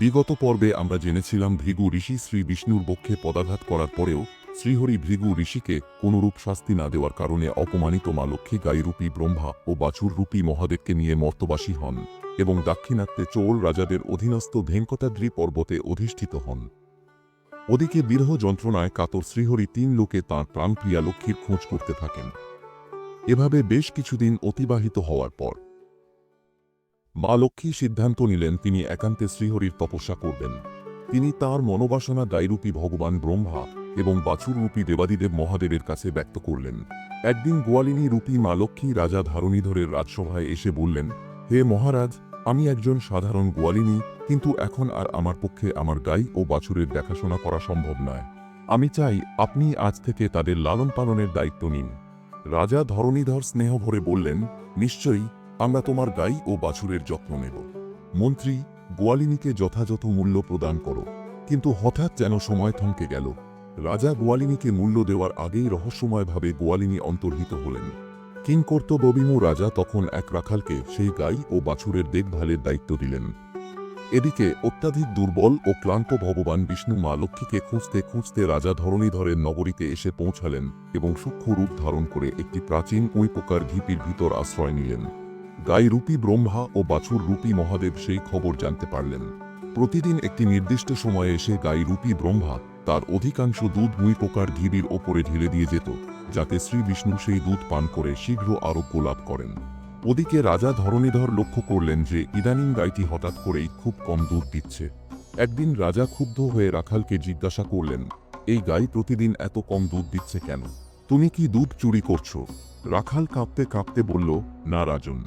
বিগত পর্বে আমরা জেনেছিলাম ভৃগু ঋষি শ্রী বিষ্ণুর বক্ষে পদাঘাত করার পরেও শ্রীহরি ভৃগু ঋষিকে কোনরূপ শাস্তি না দেওয়ার কারণে অপমানিত মা লক্ষ্মী গাইরূপী ব্রহ্মা ও বাছুর রূপী মহাদেবকে নিয়ে মর্তবাসী হন এবং দাক্ষিণাত্যে চোল রাজাদের অধীনস্থ ভেঙ্কটাদ্রি পর্বতে অধিষ্ঠিত হন। ওদিকে বিরহ যন্ত্রণায় কাতর শ্রীহরি তিন লোকে তাঁর প্রাণপ্রিয়া লক্ষ্মীর খোঁজ করতে থাকেন। এভাবে বেশ কিছুদিন অতিবাহিত হওয়ার পর মা লক্ষ্মী সিদ্ধান্ত নিলেন তিনি একান্তে শ্রীহরির তপস্যা করবেন। তিনি তার মনোবাসনা দায়রূপী ভগবান ব্রহ্মা এবং বাছুররূপী দেবাদিদেব মহাদেবের কাছে ব্যক্ত করলেন। একদিন গোয়ালিনী রূপী মা লক্ষ্মী রাজা ধারণীধরের রাজসভায় এসে বললেন, হে মহারাজ, আমি একজন সাধারণ গোয়ালিনী, কিন্তু এখন আর আমার পক্ষে আমার গাই ও বাছুরের দেখাশোনা করা সম্ভব নয়। আমি চাই আপনি আজ থেকে তাদের লালন পালনের দায়িত্ব নিন। রাজা ধরণীধর স্নেহ ভরে বললেন, নিশ্চয়ই আমরা তোমার গাই ও বাছুরের যত্ন নেব। মন্ত্রী, গোয়ালিনীকে যথাযথ মূল্য প্রদান করো। কিন্তু হঠাৎ যেন সময় থমকে গেল। রাজা গোয়ালিনীকে মূল্য দেওয়ার আগেই রহস্যময়ভাবে গোয়ালিনী অন্তর্হিত হলেন। কিংকর্তববিমু রাজা তখন এক রাখালকে সেই গাই ও বাছুরের দেখভালের দায়িত্ব দিলেন। এদিকে অত্যাধিক দুর্বল ও ক্লান্ত ভগবান বিষ্ণু মা লক্ষ্মীকে খুঁজতে খুঁজতে রাজা ধরণীধরের নগরীতে এসে পৌঁছালেন এবং সূক্ষ্ম রূপ ধারণ করে একটি প্রাচীন ওই পোকার ঢিপির ভিতর আশ্রয় নিলেন। গাই রূপী ব্রহ্মা ও বাছুর রূপী মহাদেব সেই খবর জানতে পারলেন। প্রতিদিন একটি নির্দিষ্ট সময়ে এসে গাই রূপী ব্রহ্মা তার অধিকাংশ দুধ মুই পোকার ঢিবির ওপরে ঢেলে দিয়ে যেত, যাতে শ্রী বিষ্ণু সেই দুধ পান করে শীঘ্র আরোগ্য লাভ করেন। ওদিকে রাজা ধরণীধর লক্ষ্য করলেন যে ইদানিং গাইটি হঠাৎ করেই খুব কম দুধ দিচ্ছে। একদিন রাজা ক্ষুব্ধ হয়ে রাখালকে জিজ্ঞাসা করলেন, এই গাই প্রতিদিন এত কম দুধ দিচ্ছে কেন? তুমি কি দুধ চুরি করছ? রাখাল কাঁপতে কাঁপতে বলল, না, রাজন।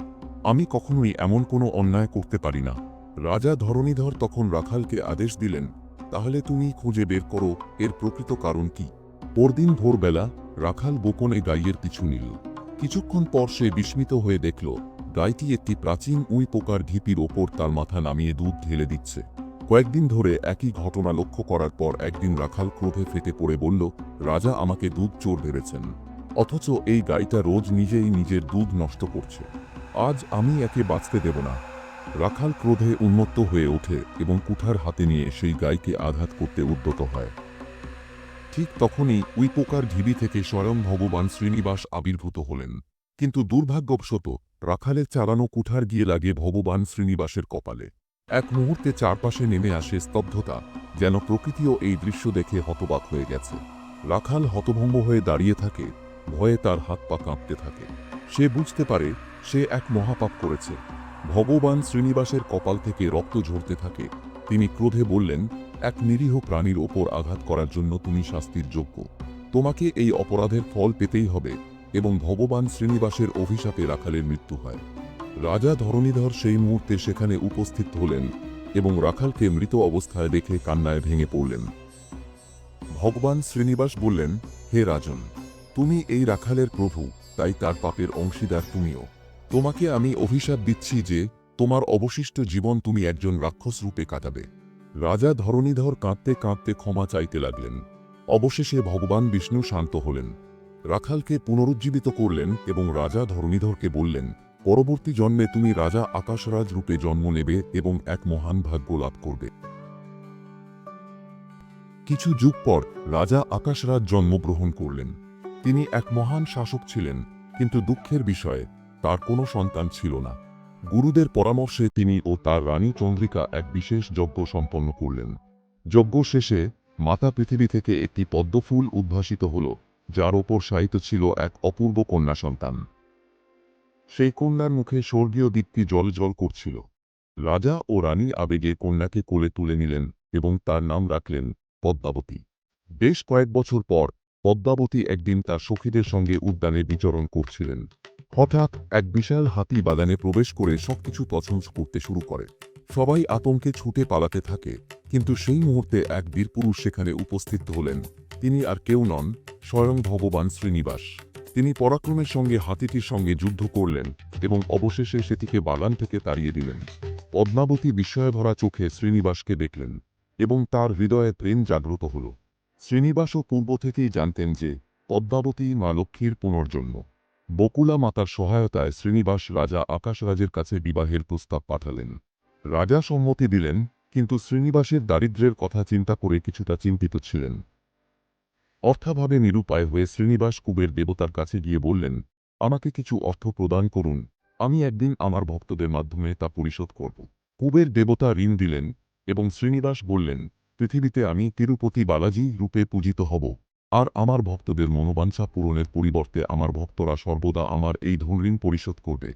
আমি কখনোই এমন কোনো অন্যায় করতে পারি না। রাজা ধরণীধর তখন রাখালকে আদেশ দিলেন, তাহলে তুমি খুঁজে বের করো, এর প্রকৃত কারণ কি? পরদিন ভোরবেলা রাখাল গোপনে গাইয়ের পিছু নিল। কিছুক্ষণ পর সে বিস্মিত হয়ে দেখল, গাইটি একটি প্রাচীন উই পোকার ঢিপির ওপর তার মাথা নামিয়ে দুধ ঢেলে দিচ্ছে। কয়েকদিন ধরে একই ঘটনা লক্ষ্য করার পর একদিন রাখাল ক্রোধে ফেটে পড়ে বলল, রাজা আমাকে দুধ চোর ভেবেছেন। অথচ এই গাইটা রোজ নিজেই নিজের দুধ নষ্ট করছে। আজ আমি একে বাঁচতে দেব না। রাখাল ক্রোধে উন্মত্ত হয়ে ওঠে এবং কুঠার হাতে নিয়ে সেই গাইকে আঘাত করতে উদ্যত হয়। ঠিক তখনই উই পোকার ঢিবি থেকে স্বয়ং ভগবান শ্রীনিবাস আবির্ভূত হলেন। কিন্তু দুর্ভাগ্যবশত রাখালের চালানো কুঠার গিয়ে লাগে ভগবান শ্রীনিবাসের কপালে। এক মুহূর্তে চারপাশে নেমে আসে স্তব্ধতা, যেন প্রকৃতিও এই দৃশ্য দেখে হতবাক হয়ে গেছে। রাখাল হতভম্ব হয়ে দাঁড়িয়ে থাকে, ভয়ে তার হাত পা কাঁপতে থাকে। সে বুঝতে পারে সে এক মহাপাপ করেছে। ভগবান শ্রীনিবাসের কপাল থেকে রক্ত ঝরতে থাকে। তিনি ক্রোধে বললেন, এক নিরীহ প্রাণীর ওপর আঘাত করার জন্য তুমি শাস্তির যোগ্য। তোমাকে এই অপরাধের ফল পেতেই হবে এবং ভগবান শ্রীনিবাসের অভিশাপে রাখালের মৃত্যু হয়। রাজা ধরণীধর সেই মুহূর্তে সেখানে উপস্থিত হলেন এবং রাখালকে মৃত অবস্থায় দেখে কান্নায় ভেঙে পড়লেন। ভগবান শ্রীনিবাস বললেন, হে রাজন, তুমি এই রাখালের প্রভু, তাই তার পাপের অংশীদার তুমিও। তোমাকে আমি অভিশাপ দিচ্ছি যে, তোমার অবশিষ্ট জীবন তুমি একজন রাক্ষস রূপে কাটাবে। রাজা ধরণীধর কাঁদতে কাঁদতে ক্ষমা চাইতে লাগলেন। অবশেষে ভগবান বিষ্ণু শান্ত হলেন। রাখালকে পুনরুজ্জীবিত করলেন এবং রাজা ধরণীধরকে বললেন, পরবর্তী জন্মে তুমি রাজা আকাশরাজ রূপে জন্ম নেবে এবং এক মহান ভাগ্য লাভ করবে। কিছু যুগ পর রাজা আকাশরাজ জন্মগ্রহণ করলেন। তিনি এক মহান শাসক ছিলেন, কিন্তু দুঃখের বিষয়ে তার কোনো সন্তান ছিল না। গুরুদের পরামর্শে তিনি ও তার রানী চন্দ্রিকা এক বিশেষ যজ্ঞ সম্পন্ন করলেন। যজ্ঞ শেষে মাতা পৃথিবী থেকে একটি পদ্মফুল উদ্ভাসিত হল, যার ওপর শায়িত ছিল এক অপূর্ব কন্যা সন্তান। সেই কন্যার মুখে স্বর্গীয় দীপ্তি জল জল করছিল। রাজা ও রানী আবেগে কন্যাকে কোলে তুলে নিলেন এবং তার নাম রাখলেন পদ্মাবতী। বেশ কয়েক বছর পর পদ্মাবতী একদিন তার সখীদের সঙ্গে উদ্যানে বিচরণ করছিলেন। হঠাৎ এক বিশাল হাতি বাগানে প্রবেশ করে সবকিছু তছনছ করতে শুরু করে। সবাই আতঙ্কে ছুটে পালাতে থাকে, কিন্তু সেই মুহূর্তে এক বীরপুরুষ সেখানে উপস্থিত হলেন। তিনি আর কেউ নন, স্বয়ং ভগবান শ্রীনিবাস। তিনি পরাক্রমের সঙ্গে হাতিটির সঙ্গে যুদ্ধ করলেন এবং অবশেষে সেটিকে বাগান থেকে তাড়িয়ে দিলেন। পদ্মাবতী বিস্ময়ভরা চোখে শ্রীনিবাসকে দেখলেন এবং তার হৃদয়ে প্রেম জাগ্রত হল। শ্রীনিবাসও পূর্ব থেকেই জানতেন যে পদ্মাবতী মা লক্ষ্মীর পুনর্জন্ম। বকুলা মাতার সহায়তায় শ্রীনিবাস রাজা আকাশরাজের কাছে বিবাহের প্রস্তাব পাঠালেন। রাজা সম্মতি দিলেন, কিন্তু শ্রীনিবাসের দারিদ্র্যের কথা চিন্তা করে কিছুটা চিন্তিত ছিলেন। অর্থাভাবে নিরুপায় হয়ে শ্রীনিবাস কুবের দেবতার কাছে গিয়ে বললেন, আমাকে কিছু অর্থ প্রদান করুন। আমি একদিন আমার ভক্তদের মাধ্যমে তা পরিশোধ করব। কুবের দেবতা ঋণ দিলেন এবং শ্রীনিবাস বললেন, পৃথিবীতে আমি তিরুপতি বালাজি রূপে পূজিত হব। আর আমার ভক্তদের মনোবাঞ্ছা পূরণের পরিবর্তে আমার ভক্তরা সর্বদা আমার এই ধনঋণ পরিশোধ করবে।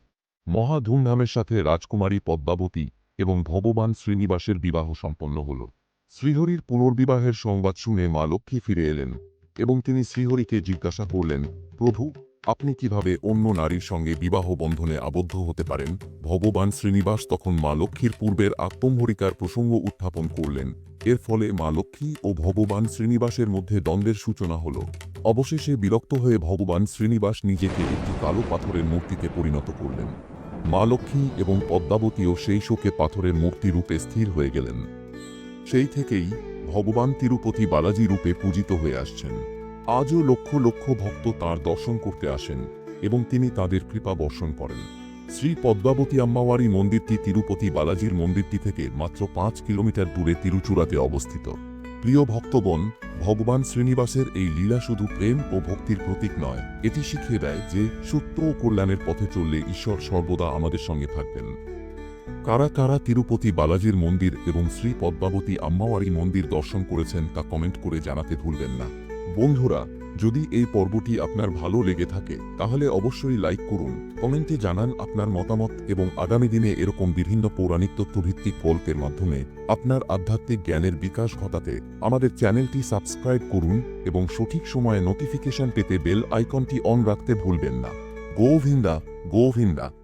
মহা ধুমধামের সাথে রাজকুমারী পদ্মাবতী এবং ভগবান শ্রীনিবাসের বিবাহ সম্পন্ন হল। শ্রীহরির পুনর্বিবাহের সংবাদ শুনে মা লক্ষ্মী ফিরে এলেন এবং তিনি শ্রীহরিকে জিজ্ঞাসা করলেন, প্রভু আপনি কীভাবে অন্য নারীর সঙ্গে বিবাহ বন্ধনে আবদ্ধ হতে পারেন? ভগবান শ্রীনিবাস তখন মা লক্ষ্মীর পূর্বের আত্মম্ভরিকার প্রসঙ্গ উত্থাপন করলেন। এর ফলে মা লক্ষ্মী ও ভগবান শ্রীনিবাসের মধ্যে দ্বন্দ্বের সূচনা হল। অবশেষে বিরক্ত হয়ে ভগবান শ্রীনিবাস নিজেকে একটি কালো পাথরের মূর্তিতে পরিণত করলেন। মা লক্ষ্মী এবং পদ্মাবতীও সেই শোকে পাথরের মূর্তি রূপে স্থির হয়ে গেলেন। সেই থেকেই ভগবান তিরুপতি বালাজি রূপে পূজিত হয়ে আসছেন। আজও লক্ষ লক্ষ ভক্ত তার দর্শন করতে আসেন এবং তিনি তাদের কৃপা বর্ষণ করেন। শ্রী পদ্মাবতী আম্মাওয়ারি মন্দিরটি তিরুপতি বালাজির মন্দিরটি থেকে মাত্র পাঁচ কিলোমিটার দূরে তিরুচূড়াতে অবস্থিত। প্রিয় ভক্তগণ ভগবান শ্রীনিবাসের এই লীলা শুধু প্রেম ও ভক্তির প্রতীক নয়, এটি শিখিয়ে দেয় যে সত্য ও কল্যাণের পথে চললে ঈশ্বর সর্বদা আমাদের সঙ্গে থাকবেন। কারা কারা তিরুপতি বালাজির মন্দির এবং শ্রী পদ্মাবতী আম্মাওয়ারি মন্দির দর্শন করেছেন তা কমেন্ট করে জানাতে ভুলবেন না। বন্ধুরা, যদি এই পর্বটি আপনার ভালো লেগে থাকে, তাহলে অবশ্যই লাইক করুন কমেন্টে জানান আপনার মতামত এবং আগামী দিনে এরকম বিভিন্ন পৌরাণিক তথ্যভিত্তিক গল্পের মাধ্যমে আপনার আধ্যাত্মিক জ্ঞানের বিকাশ ঘটাতে আমাদের চ্যানেলটি সাবস্ক্রাইব করুন এবং সঠিক সময়ে নোটিফিকেশন পেতে বেল আইকনটি অন রাখতে ভুলবেন না। গোভিন্দা গোভিন্দা